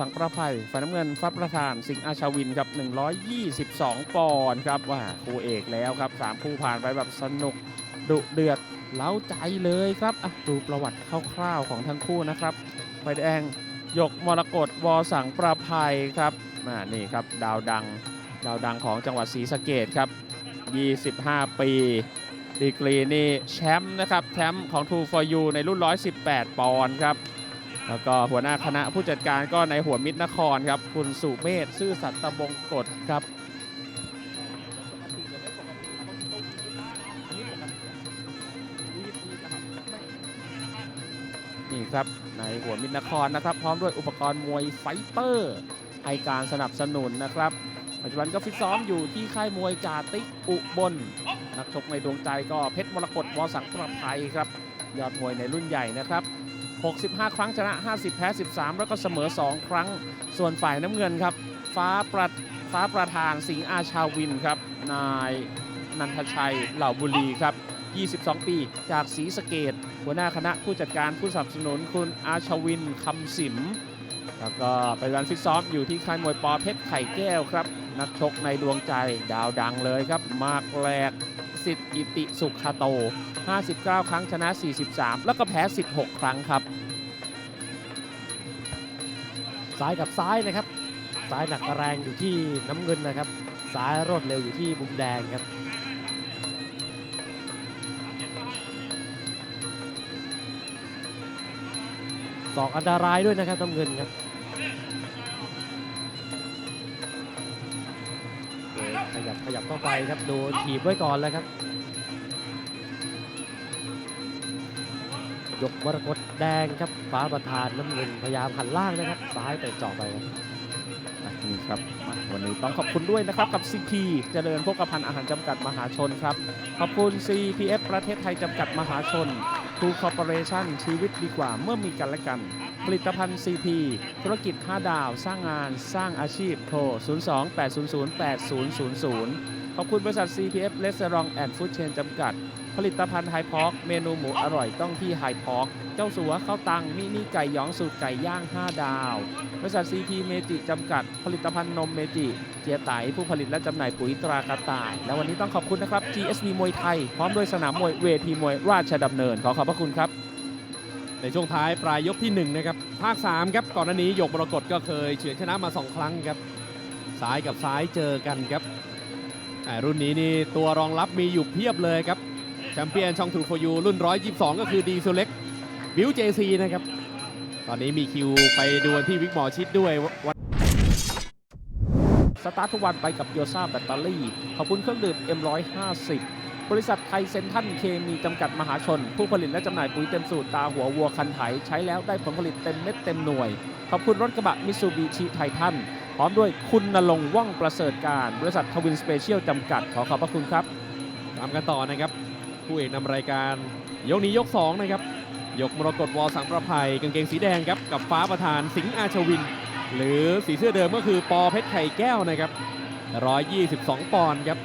สังประภัยฝ่ายน้ำเงินฟ้าประธานสิงห์อาชาวินครับ 122 ปอนด์ครับว่าคู่เอกแล้วครับสามคู่ผ่านไปแบบสนุกดุเดือดเล้าใจเลยครับอะดูประวัติคร่าวๆของทั้งคู่นะครับไฟแดงหยกมรกตวอสังประภัยครับอ่านี่ครับดาวดังดาวดังของจังหวัดศรีสะเกดครับ 25 ปีดีกรีนี่แชมป์นะครับแชมป์ของ True for You ในรุ่น 118 ปอนด์ครับ แล้วก็หัวหน้าคณะผู้จัดการก็ในหัวมิตรนครครับ คุณสุเมธซื่อสัตย์ตะบงกฎครับนี่ครับในหัวมิตรนครนะครับ พร้อมด้วยอุปกรณ์มวยไฟเตอร์ให้การสนับสนุนนะครับ ปัจจุบันก็ฟิตซ้อมอยู่ที่ค่ายมวยจาติกอุบล นักชกในดวงใจก็เพชรมรกตวสังประภัยครับ ยอดมวยในรุ่นใหญ่นะครับ 65 ครั้งชนะ 50 แพ้ 13 แล้วก็เสมอ 2 ครั้ง ส่วนฝ่ายน้ำเงินครับ ฟ้าประฟ้าประธานสิงห์อาชาวินครับ นายนันทชัยเหล่าบุรีครับ 22 ปีจากศรีสะเกดหัวหน้าคณะผู้จัดการผู้สนับสนุนคุณอาชาวินคำสิม แล้วก็ไปวันฟิตซ้อมอยู่ที่ค่ายมวยปอเพชรไข่แก้วครับ นักชกในดวงใจดาวดังเลยครับ มากแหลก สิทธิอิติสุขาโต 59 ครั้งชนะ 43 แล้วก็แพ้ 16 ครั้งครับ ซ้ายกับซ้ายนะครับ ซ้ายหนักแรงอยู่ที่น้ำเงินนะครับ ซ้ายรวดเร็วอยู่ที่มุมแดงครับสองอันตรายด้วยนะครับน้ำเงินครับ ขยับขยับเข้าไปครับดนถีบไว้ก่อนแล้วครับ ยกมรกตแดงครับฟ้าประธานน้ำเงินพยายามหันล่างนะครับซ้ายเตะเจาะไปครับนี่ครับมาวันนี้ต้องขอบคุณด้วยนะครับกับ CP เจริญโภคภัณฑ์อาหารจำกัดมหาชนครับ ขอบคุณ CPF ประเทศไทยจำกัดมหาชน คูคอร์เปอเรชันชีวิตดีกว่าเมื่อมีกันและกัน ผลิตภัณฑ์ CP ธุรกิจ 5 ดาว สร้างงาน สร้างอาชีพ โทร 02-800-8000 อบคุณบริษัท CPF Restaurant and Food Chain จำกัด ผลิตภัณฑ์ไฮพอกเมนูหมูอร่อยต้องที่ไฮพอกเจ้าสัวข้าวตังมินิไก่หยองสูตรไก่ย่าง 5 ดาว บริษัท CP เมจิจำกัด ผลิตภัณฑ์นมเมจิเจียไตผู้ผลิตและจำหน่ายปุ๋ยตรากระต่าย และวันนี้ต้องขอบคุณนะครับ GSV มวยไทย พร้อมด้วยสนามมวยเวทีมวยราชดำเนิน ขอขอบพระคุณครับ ในช่วงท้ายปลายยกที่1นะครับภาค3ครับก่อนหน้านี้หยกมรกตก็เคยเฉือนชนะมา 2 ครั้งครับซ้ายกับซ้ายเจอกันครับ รุ่นนี้นี่ตัวรองรับมีอยู่เพียบเลยครับแชมเปี้ยนช่องทูโฟยูรุ่น 122 ก็คือดีโซเล็กบิวเจซีนะครับ ตอนนี้มีคิวไปดวลที่วิกหมอชิดด้วยวันสตาร์ททุกวันไปกับโยซ่าแบตเตอรี่ ขอบคุณเครื่องดื่ม M150 บริษัทไทยเซนทันเคมีจำกัดมหาชน ผู้ผลิตและจำหน่ายปุ๋ยเต็มสูตรตาหัววัวคันไถ ใช้แล้วได้ผลผลิตเต็มเม็ดเต็มหน่วย ขอบคุณรถกระบะมิซูบิชิไททัน พร้อมด้วยคุณนรงว่องประเสริฐการ บริษัททวินสเปเชียลจำกัดขอขอบพระคุณครับ ตามกันต่อนะครับคู่เอกนำรายการ ยกนี้ยก 2 นะครับ ยกมรกตวอสังประภัยกางเกงสีแดงครับ กับฟ้าประธานสิงห์อาชวิน หรือสีเสื้อเดิมก็คือปอเพชรไข่แก้วนะครับ 122 ปอนด์ครับ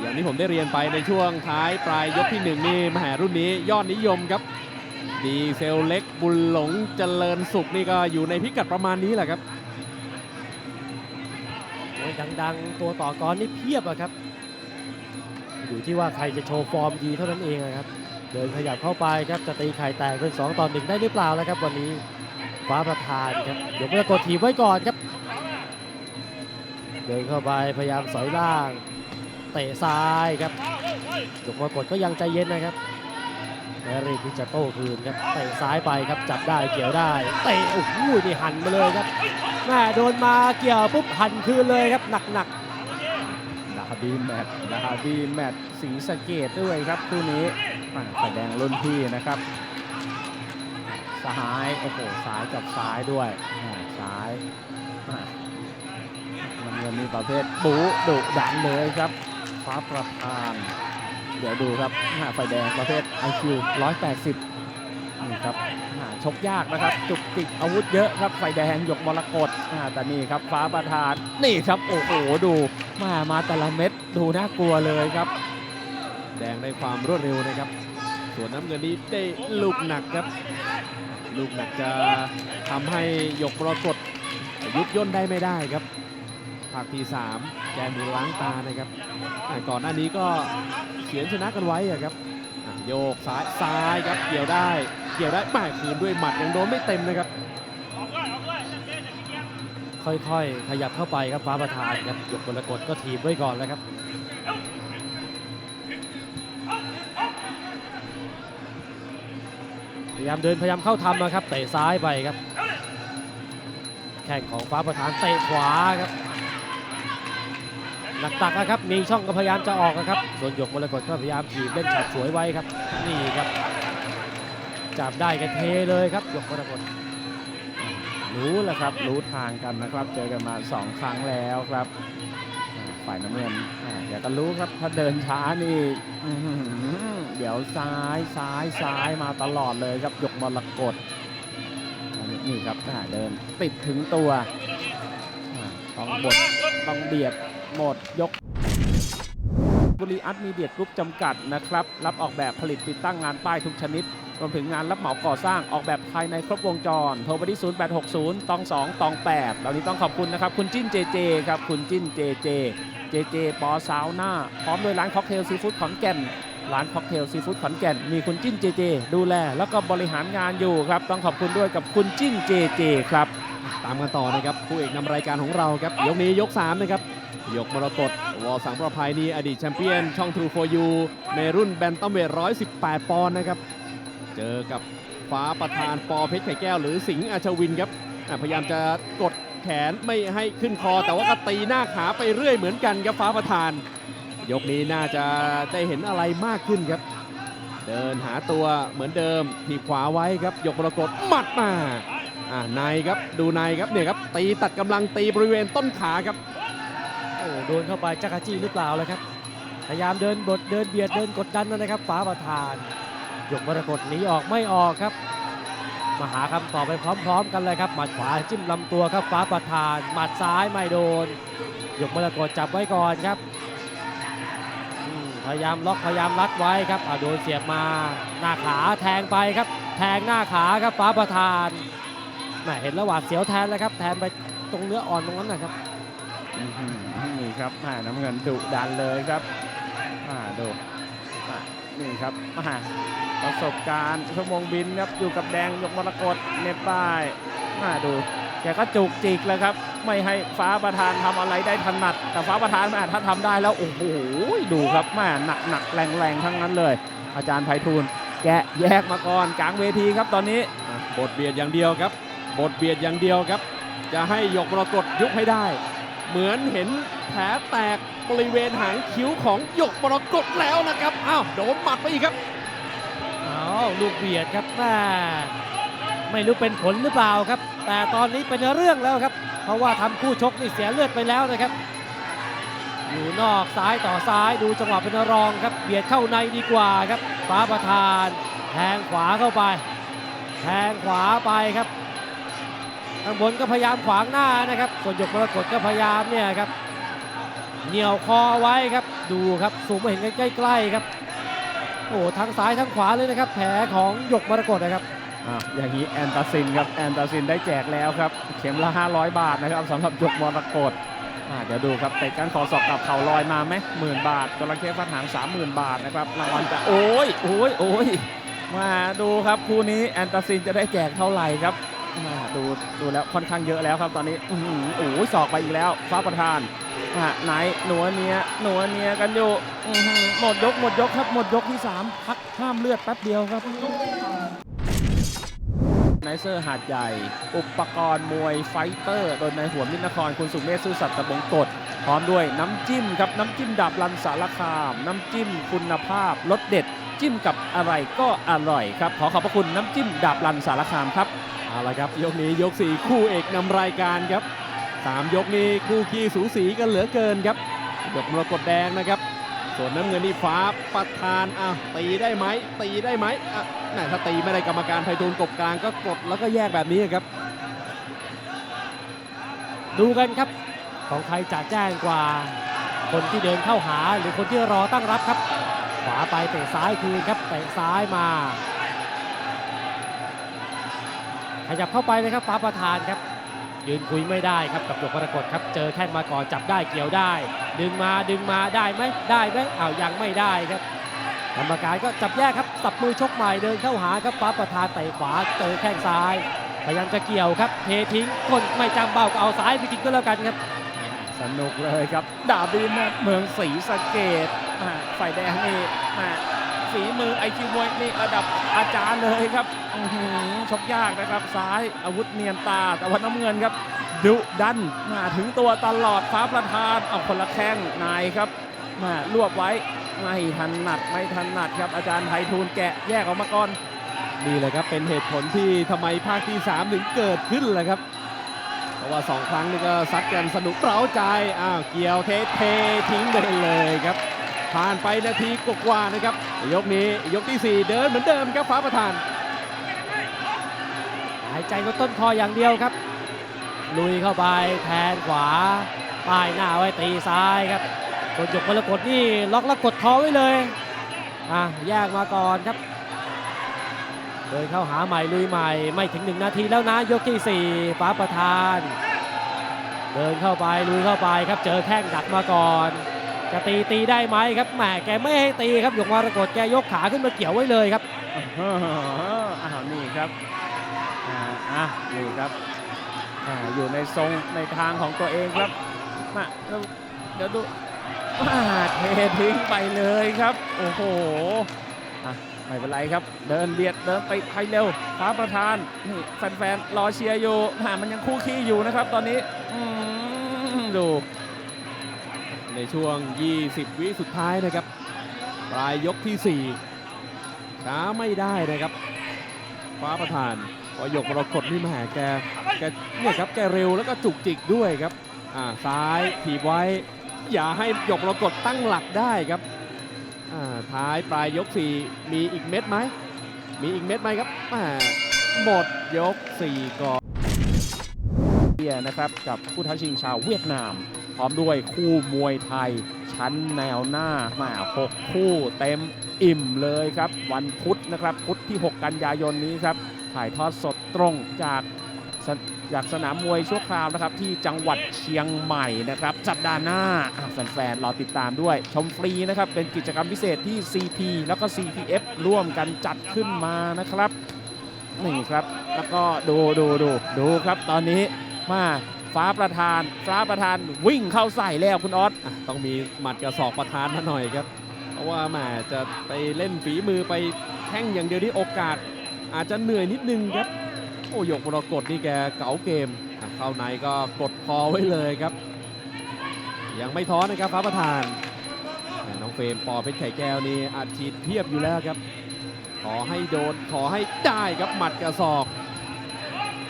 อย่างที่ผมได้เรียนไปในช่วงท้ายปลายยกที่ 1 นี่มหารุ่นนี้ยอดนิยมครับ ดีเซลเล็กบุญหลงเจริญสุขนี่ก็อยู่ในพิกัดประมาณนี้แหละครับ มวยดังๆ ตัวต่อกรนี่เพียบอะครับ อยู่ที่ว่าใครจะโชว์ฟอร์มดีเท่านั้นเองอะครับ เดินขยับเข้าไปครับจะตีไข่แตกเป็น 2 ต่อ1ได้หรือเปล่าแล้วครับ วันนี้ฟ้าประธานครับเดี๋ยวจะกดถีบไว้ก่อนครับ เดินเข้าไปพยายามสอยล่าง เตะซ้ายครับยกมากดก็ยังใจเย็นนะครับ แมรี่ที่จะโต้คืนครับเตะซ้ายไปครับจับได้เกี่ยวได้เตะโอ้โหนี่หันมาเลยครับแม่โดนมาเกี่ยวปุ๊บหันคืนเลยครับหนักดาร์บี้แมตช์ดาร์บี้แมตช์สีสะเกตด้วยครับคู่นี้อ่าแสดงรุ่นพี่นะครับซ้ายโอ้โหซ้ายกับซ้ายด้วยอ่าซ้ายอ่าน้ำเงินนี่ประเภทบูดุดันเลยครับฟ้าประธาน เดี๋ยวดูครับหน้าไฟแดงประเภท IQ 180นี่ครับอ่าชกยากนะครับ จุกจิกอาวุธเยอะครับไฟแดงหยกมรกตอ่าแต่นี่ครับฟ้าประธานนี่ครับโอ้โหดูมามาแต่ละเม็ดดูน่ากลัวเลยครับ แดงได้ความรวดเร็วนะครับสส่วนน้ำเงินนี้ได้ลูกหนักครับ ลูกหนักจะทำให้หยกมรกตยุบย่นได้ไม่ได้ครับ ภาคที่ 3 แกมือล้างตานะครับก่อนหน้านี้ก็เขียนชนะกันไว้ครับโยกซ้ายซ้ายครับเกี่ยวได้เกี่ยวได้ไม่คืนด้วยหมัดยังโดนไม่เต็มนะครับค่อยๆ ขยับเข้าไปครับฟ้าประธานครับหยกมรกตก็ถีบไว้ก่อนแล้วครับพยายามเดินพยายามเข้าทำนะครับเตะซ้ายไปครับ แข้งของฟ้าประธานเตะขวาครับ หนักตักนะครับ มีช่องก็พยายามจะออกนะครับ ส่วนหยกมรกตก็พยายามถีบเล่นฉับฉวยไว้ครับ นี่ครับ จับได้กันเทเลยครับหยกมรกตรู้แหละครับ รู้ทางกันนะครับ เจอกันมาสองครั้งแล้วครับ ฝ่ายน้ำเงินอ่าเดี๋ยวก็รู้ครับ ถ้าเดินช้านี่เดี๋ยวซ้ายซ้ายซ้ายมาตลอดเลยครับหยกมรกตนี่ครับเดินติดถึงตัวต้องบดต้องเบียด หมดยกบุรีอาร์ตมีเดียกรุ๊ปจำกัดนะครับ รับออกแบบผลิตติดตั้งงานป้ายทุกชนิด รวมถึงงานรับเหมาก่อสร้างออกแบบภายในครบวงจร โทรไปที่ 0860ตอง2ตอง8เหล่านี้ต้องขอบคุณนะครับ คุณจิ้นเจเจครับ คุณจิ้นเจเจ เจเจปอซาวน่า พร้อมด้วยร้านค็อกเทลซีฟู้ดขอนแก่น ร้านค็อกเทลซีฟู้ดขอนแก่น มีคุณจิ้นเจเจ ดูแล แล้วก็บริหารงานอยู่ครับ ต้องขอบคุณด้วยกับคุณจิ้นเจเจครับ ตามกันต่อนะครับคู่เอกนำรายการของเราครับ ยกนี้ยก3นะครับ ยกมรกตวอสังประภัยนี่อดีตแชมเปี้ยนช่อง True for You ในรุ่นแบนตัมเวท118 ปอนด์นะครับ เจอกับฟ้าประธานปอเพชรไข่แก้วหรือสิงห์อาชวินครับพยายามจะกดแขนไม่ให้ขึ้นคอ แต่ว่าก็ตีหน้าขาไปเรื่อยเหมือนกันครับฟ้าประธาน ยกนี้น่าจะได้เห็นอะไรมากขึ้นครับ เดินหาตัวเหมือนเดิมทีขวาไว้ครับ ยกมรกตหมัดมาอ่าในครับดูในครับเนี่ยครับตีตัดกำลังตีบริเวณต้นขาครับ โอ้โดนเข้าไปจักรจี้หรือเปล่าเลยครับ พยายามเดินบดเดินเบียดเดินกดดันนะครับฟ้าประธานหยกมรกตหนีออกไม่ออกครับ มาหาคำตอบไปพร้อม ๆ กันเลยครับหมัดขวาจิ้มลำตัวครับฟ้าประธานหมัดซ้ายไม่โดนหยกมรกตจับไว้ก่อนครับพยายามล็อกพยายามรัดไว้ครับโดนเสียบมาหน้าขาแทงไปครับ แทงหน้าขาครับฟ้าประธานแม่เห็นแล้วหวาดเสียวแทนเลยครับ แทนไปตรงเนื้ออ่อนตรงนั้นนะครับ นี่ครับอ่าน้ำเงินดุดันเลยครับอ่าดูอ่านี่ครับอ่าประสบการณ์ชั่วโมงบินครับอยู่กับแดงยกมรกตเนป้ายอ่าดูแกก็จุกจิกเลยครับ ไม่ให้ฟ้าประธานทำอะไรได้ถนัด แต่ฟ้าประธานแม่ถ้าทำได้แล้วโอ้โหดูครับแม่หนักหนักแรงแรงทั้งนั้นเลย อาจารย์ไพฑูรย์แกแยกมาก่อนกลางเวทีครับตอนนี้บทเบียดอย่างเดียวครับบทเบียดอย่างเดียวครับ จะให้ยกมรกตยุบให้ได้ เหมือนเห็นแผลแตกบริเวณหางคิ้วของหยกมรกตแล้วนะครับ อ้าวโดนหมัดไปอีกครับอ้าวลูกเบียดครับแม่ไม่รู้เป็นผลหรือเปล่าครับ แต่ตอนนี้เป็นเรื่องแล้วครับ เพราะว่าทำคู่ชกนี่เสียเลือดไปแล้วนะครับ อยู่นอกซ้ายต่อซ้ายดูจังหวะเป็นรองครับ เบียดเข้าในดีกว่าครับ ฟ้าประธาน แทงขวาเข้าไป แทงขวาไปครับ ข้างบนก็พยายามขวางหน้านะครับ ส่วนหยกมรกตก็พยายามเนี่ยครับ เหนี่ยวคอไว้ครับ ดูครับสูงมาเห็นกันใกล้ๆครับ โอ้โหทั้งซ้ายทั้งขวาเลยนะครับ แผลของหยกมรกตนะครับอะอย่างนี้แอนตาซินครับแอนตาซินได้แจกแล้วครับ เข็มละ 500 บาทนะครับสำหรับหยกมรกตอะเดี๋ยวดูครับเตะกันคอศอกกับเข่าลอยมาไหมหมื่นบาทจระเข้ฟันหาง30,000 บาทนะครับรางวัลจะโอ้ยโอ้ยโอ้ยมาดูครับคู่นี้แอนตาซินจะได้แจกเท่าไหร่ครับ ดูดูแล้วค่อนข้างเยอะแล้วครับตอนนี้อื้อหือโอ้ยศอกไปอีกแล้วฟ้าประธานอะไหนหนัวเนียหนัวเนียกันอยู่หมดยกหมดยกครับหมดยกที่สามพักห้ามเลือดแป๊บเดียวครับไนเซอร์หาดใหญ่ อุปกรณ์มวยไฟเตอร์ โดยในหัวมิตรนครคุณสุเมธซื่อสัตย์ตะบงกฎพร้อมด้วยน้ำจิ้มครับน้ำจิ้มดาบลันสารคาม น้ำจิ้มคุณภาพรสเด็ด จิ้มกับอะไรก็อร่อยครับ ขอขอบพระคุณน้ำจิ้มดาบลันสารคามครับ เอาละครับยกนี้ยก4คู่เอกนำรายการครับ3ยกนี้คู่ขี้สูสีกันเหลือเกินครับยกมรกตแดงนะครับ ส่วนน้ำเงินนี่ฟ้าประธานอะตีได้ไหมตีได้ไหมอะแหม่ถ้าตีไม่ได้กรรมการไพฑูรย์กบกลางก็กดแล้วก็แยกแบบนี้ครับ ดูกันครับของใครจะแจ้งกว่า คนที่เดินเข้าหาหรือคนที่รอตั้งรับครับ ขวาไปเตะซ้ายคืนครับเตะซ้ายมา ขยับเข้าไปเลยครับฟ้าประธานครับ ยืนคุยไม่ได้ครับกับหยกมรกตครับ เจอแข้งมาก่อนจับได้เกี่ยวได้ ดึงมาดึงมาได้ไหมได้ไหมอ้าวยังไม่ได้ครับกรรมการก็จับแยกครับสับมือชกใหม่เดินเข้าหาครับฟ้าประธานเตะขวาเจอแข้งซ้ายพยายามจะเกี่ยวครับเททิ้งคนไม่จำเบ้าก็เอาซ้ายไปกินก็แล้วกันครับสนุกเลยครับดาบินเมืองศรีสะเกดฝ่ายแดงนี่ ฝีมือไอคิวมวยนี่ระดับอาจารย์เลยครับชกยากนะครับซ้ายอาวุธเนียนตา แต่ว่าน้ำเงินครับดุดันมาถึงตัวตลอดฟ้าประธานเอาคนละแข้งนายครับมารวบไว้ไม่ทันหนัดไม่ทันหนัดครับอาจารย์ไพฑูรย์แกะแยกออกมาก่อนนี่แหละครับเป็นเหตุผลที่ทำไมภาคที่ 3 ถึงเกิดขึ้นแหละครับ เพราะว่า 2 ครั้งนี่ก็ซัดกันสนุกเร้าใจอ้าวเกี่ยวเทเททิ้งไปเลยครับ ผ่านไปนาทีกว่าๆนะครับ ยกนี้ยกทีสี่ 4 เดินเหมือนเดิมครับฟ้าประธาน หายใจลดต้นคออย่างเดียวครับ ลุยเข้าไปแทนขวาป้ายหน้าไว้ตีซ้ายครับส่วนหยกมรกตนี่ล็อกแล้วกดคอไว้เลยอะแยกมาก่อนครับเดินเข้าหาใหม่ลุยใหม่ไม่ถึงหนึ่งนาทีแล้วนะยกที่สี่ฟ้าประธาน เดินเข้าไปลุยเข้าไปครับเจอแข้งดักมาก่อน จะตีตีได้ไหมครับแหมแกไม่ให้ตีครับหยกมรกตแกยกขาขึ้นมาเกี่ยวไว้เลยครับอ้าวนี่ครับอ่าอะนี่ครับอ่าอยู่ในทรงในทางของตัวเองครับมาเดี๋ยวดูอ่าเททิ้งไปเลยครับ โอ้โหไม่เป็นไรครับ เดินเบียดเดินไปไทยเร็วฟ้าประธานนี่แฟนๆรอเชียร์อยู่อ่ามันยังคู่ขี้อยู่นะครับ ตอนนี้ดู ในช่วง 20 วิสุดท้ายนะครับปลายยกที่ 4 ช้าไม่ได้นะครับฟ้าประธานพอหยกมรกตนี่แหมแกแกเนี่ยครับแกเร็วแล้วก็จุกจิกด้วยครับอ่าซ้ายถีบไว้ อย่าให้หยกมรกตตั้งหลักได้ครับอ่าท้ายปลายยก 4 มีอีกเม็ดไหมมีอีกเม็ดไหมครับหมหมดยก 4ก่อนเบียนะครับกับผู้ท้าชิงชาวเวียดนาม ร้อมด้วยคู่มวยไทย ชั้นแนวหน้ามาหกคู่เต็มอิ่มเลยครับ วันพุธนะครับ พุธที่ 6 กันยายนนี้ครับ ถ่ายทอดสดตรงจากจากสนามมวยชั่วคราวนะครับ ที่จังหวัดเชียงใหม่นะครับ สัปดาห์หน้าแฟนๆรอติดตามด้วย ชมฟรีนะครับ เป็นกิจกรรมพิเศษที่ CP แล้วก็ CPF ร่วมกันจัดขึ้นมานะครับนี่ครับ แล้วก็ดูดูดูดูครับตอนนี้มา ฟ้าประธาน ฟ้าประธานวิ่งเข้าใส่แล้วคุณออสต้องมีหมัดกระสอบประธานมาหน่อยครับ เพราะว่าแหมจะไปเล่นฝีมือไปแข่งอย่างเดียวที่โอกาส อาจจะเหนื่อยนิดนึงครับ โอ้ยกมรกตนี่แกเก๋าเกม เข้าในก็กดคอไว้เลยครับ ยังไม่ท้อนะครับฟ้าประธาน น้องเฟรมปอเพชรไข่แก้วนี่อัดฉีดเพียบอยู่แล้วครับ ขอให้โดนขอให้ได้ครับหมัดกระสอบ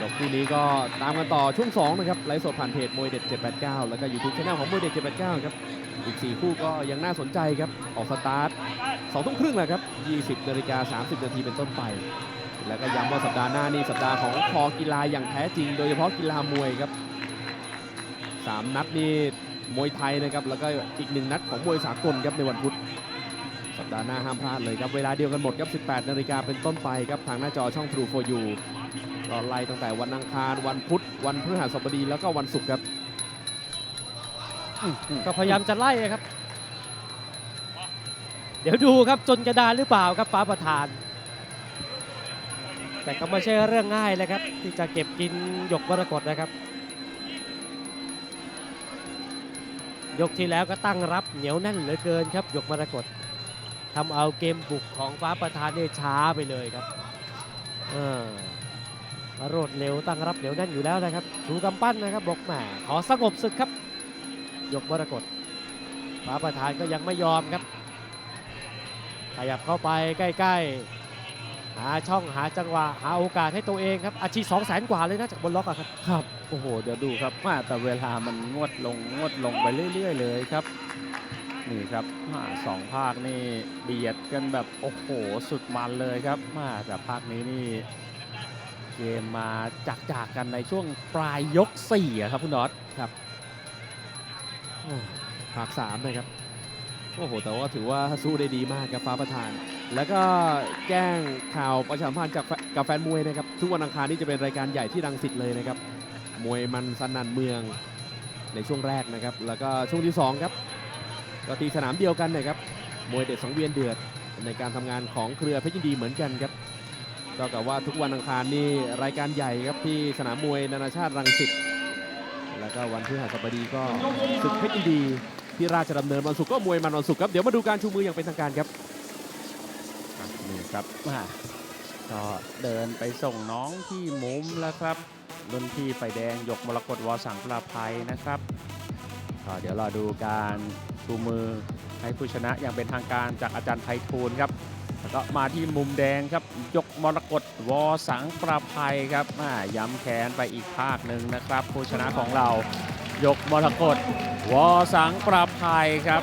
จบคู่นี้ก็ตามกันต่อช่วง2นะครับไลฟ์สดผ่านเพจมวยเด็ด 789 แล้วก็ยูทูบช anel ของมวยเด็ด 789 ครับ อีก 4 คู่ก็ยังน่าสนใจครับ ออกสตาร์ท2ทุ่มครึ่งแหละครับ 20นาฬิกา30 นาทีเป็นต้นไป แล้วก็ย้ำว่าสัปดาห์หน้านี่สัปดาห์ของคอกีฬาอย่างแท้จริง โดยเฉพาะกีฬามวยครับ 3 นัดนี่มวยไทยนะครับแล้วก็อีกหนึ่งนัดของมวยสากลครับในวันพุธสัปดาห์หน้าห้ามพลาดเลยครับ เวลาเดียวกันหมดครับ 18 นาฬิกาเป็นต้นไปครับ ทางหน้าจอช่อง True for You ก็ไล่ตั้งแต่วันอังคารวันพุธวันพฤหัสบดีแล้วก็วันศุกร์ครับก็พยายามจะไล่ครับ เดี๋ยวดูครับจนกระดานหรือเปล่าครับฟ้าประธาน แต่ก็ไม่ใช่เรื่องง่ายเลยครับ ที่จะเก็บกินหยกมรกตนะครับ ยกที่แล้วก็ตั้งรับเหนียวแน่นเหลือเกินครับหยกมรกตทำเอาเกมบุกของฟ้าประธานเนี่ยช้าไปเลยครับ เออ รวดเร็วตั้งรับเหนียวแน่นอยู่แล้วนะครับชูกำปั้นนะครับบอกแหมขอสงบศึกครับยกมรกตฟ้าประธานก็ยังไม่ยอมครับ ขยับเข้าไปใกล้ ๆ หาช่องหาจังหวะ หาโอกาสให้ตัวเองครับอาชีพสองแสนกว่าเลยนะจากบนล็อกอะครับครับโอ้โหเดี๋ยวดูครับมาแต่เวลามันงวดลงงวดลงไปเรื่อย ๆ เลยครับนี่ครับมาสองภาคนี่เบียดกันแบบโอ้โหสุดมันเลยครับมาแต่ภาคนี้นี่ เกมมาจากจากๆกันในช่วงปลายยก4อะครับคุณน็อตภาค3นะครับ โอ้โห แต่ว่าถือว่าสู้ได้ดีมากครับฟ้าประธาน แล้วก็แจ้งข่าวประชาสัมพันธ์จากแฟกับแฟนมวยนะครับ ทุกวันอังคารนี่จะเป็นรายการใหญ่ที่รังสิตเลยนะครับ มวยมันสนั่นเมืองในช่วงแรกนะครับ แล้วก็ช่วงที่สองครับก็ตีสนามเดียวกันนะครับ มวยเด็ดสังเวียนเดือดในการทำงานของเครือเพชรยินดีเหมือนกันครับ ก็กับว่าทุกวันอังคารนี่รายการใหญ่ครับที่สนามมวยนานาชาติรังสิตแล้วก็วันพฤหัสบดีก็ศึกเพชรยินดี ที่ราชดำเนินวันศุกร์ก็มวยมันวันศุกร์ครับเดี๋ยวมาดูการชูมืออย่างเป็นทางการครับนี่ครับอ่าก็เดินไปส่งน้องที่มุมแล้วครับรุ่นพี่ไฟแดงยกมรกตวอสังปราภัยนะครับก็เดี๋ยวรอดูการชูมือให้ผู้ชนะอย่างเป็นทางการจากอาจารย์ไพฑูรย์ครับ แล้วก็มาที่มุมแดงครับ ยกมรกตวอสังประภัยครับอ่าย้ำแขนไปอีกภาคหนึ่งนะครับ ผู้ชนะของเรา ยกมรกตวอสังประภัยครับ